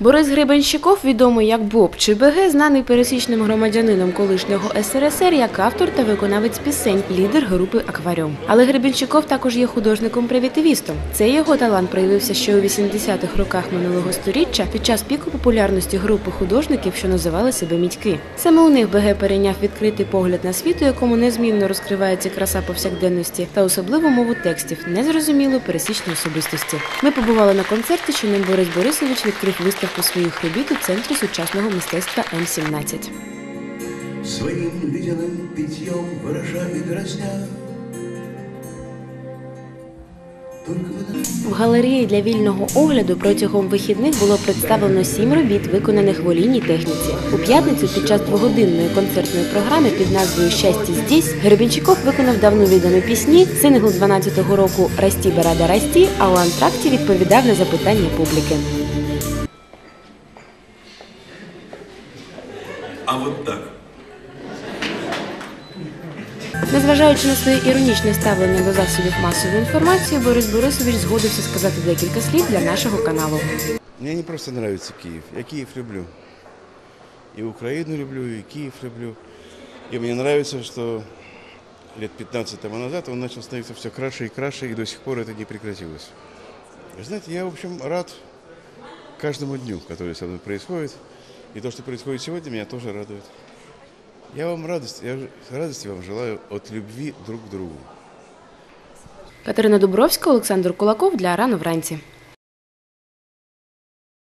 Борис Гребенщиков, відомий як Боб чи БГ, знаний пересічним громадянином колишнього СРСР як автор та виконавець пісень, лідер групи Акваріум. Але Гребенщиков також є художником-привітивістом. Цей його талант проявився ще у 80-х роках минулого сторіччя під час піку популярності групи художників, що називали себе мідьки. Саме у них БГ перейняв відкритий погляд на світ, у якому незмінно розкривається краса повсякденності та особливу мову текстів, незрозумілу пересічної особистості. Ми побували на концерті, що ним Борис Борисович відкрив виставку своїх робіт у центрі сучасного мистецтва М17. Своим ледяным питьем выражает дразня. Только вы на В галереї для вільного огляду протягом вихідних було представлено сім робіт, виконаних в олійній техніці. У п'ятницю під час двогодинної концертної програми під назвою Щастя здесь Гребенщиков виконав давно відомі пісні, сингл 12-го року Расті Барада Расті, а у антракті відповідав на запитання публіки. А вот так. Незважаючи на своє іронічне ставлення до засобів масової інформації, Борис Борисович згодився сказати декілька слів для нашого каналу. Мне не просто нравится Киев. Я Киев люблю. И Украину люблю, и Киев люблю. И мне нравится, что лет 15 тому назад он начал становиться все краше и краше, и до сих пор это не прекратилось. Вы знаете, я, в общем, рад каждому дню, который со мной происходит. И то, что происходит сегодня, меня тоже радует. Я вам радость, я радости вам желаю от любви друг к другу. Катерина Дубровська, Олександр Кулаков для рано вранці.